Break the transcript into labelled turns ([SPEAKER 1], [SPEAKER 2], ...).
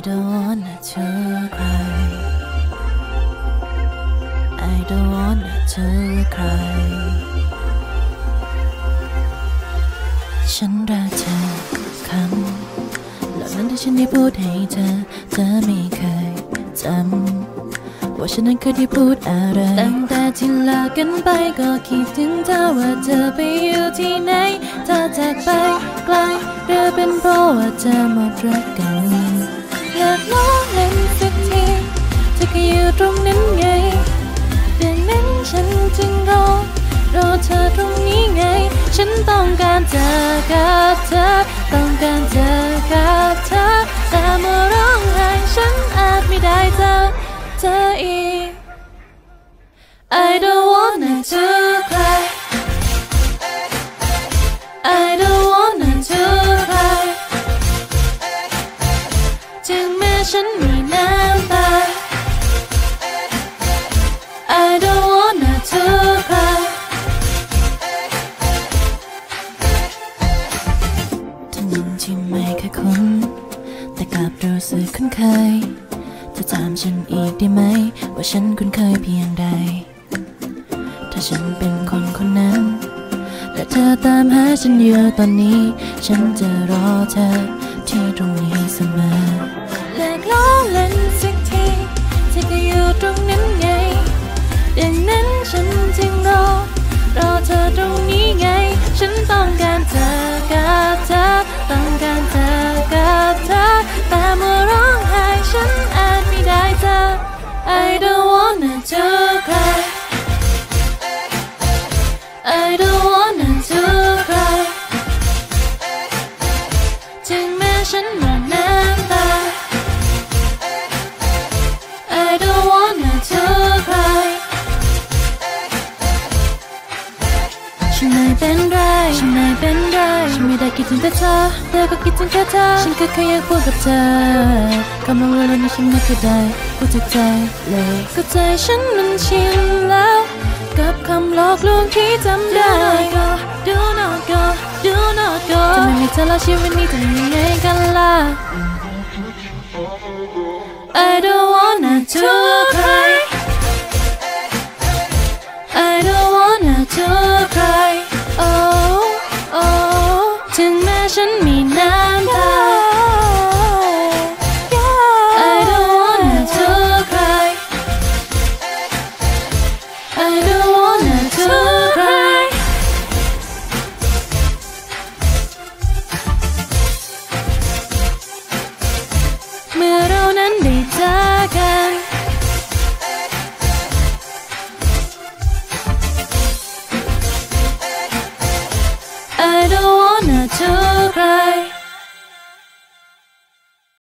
[SPEAKER 1] don't wanna to cry I don't wanna to cry ฉันรักเธอคำเหล่านั้นที่ฉันได้พูดให้เธอ เธอไม่เคยจำว่าฉันนั้นเคยได้พูดอะไร ตั้งแต่ที่ลิกกันไปก็คิดถึงเธอว่าเธอไปอยู่ที่ไหน เธอจากไปไกลหรือเป็นเพราะว่าเธอหมดรักกัน อยู่ตรงนั้นไงเรื่องนั้นฉันจึงรอรอเธอตรงนี้ไง ฉันต้องการเจอกับเธอ ต้องการเจอกับเธอ แต่เมื่อร้องไห้ฉันอาจไม่ได้เจอเธออีก I don't wanna to cry I don't wanna to cry ถึงแม้ฉัน แต่กลับรู้สึกคุ้นเคยจะถามฉันอีกได้ไหม ว่าฉันคุ้นเคยเพียงใด ถ้าฉันเป็นคนคนนั้น และเธอตามหาฉันอยู่ตอนนี้ ฉันจะรอเธอที่ตรงนี้เสมอเลิกล้อเล่นสักทีเธอก็อยู่ตรงนั้นไงดังนั้นฉันจึงรอรอเธอตรง I don't wanna to cry ถึงแม้ฉันมีน้ำตา I don't wanna to cry ฉันไม่เป็นไร ฉันไม่เป็นไร ฉันไม่ได้คิดถึงแต่เธอเธอก็คิดถึงแค่เธอ ฉันก็แค่อยากพูดกับเธอกำลังรู้แล้วนี่ฉันไม่เคยได้พูดจากใจเลยก็ใจฉันมันชินแล้ว กับคำหลอกลวงที่จำได้ Do not go Do not go จะไม่มีเธอแล้วชีวิตนี้จะยังไงกันล่ะ I don't wanna to cry I don't wanna to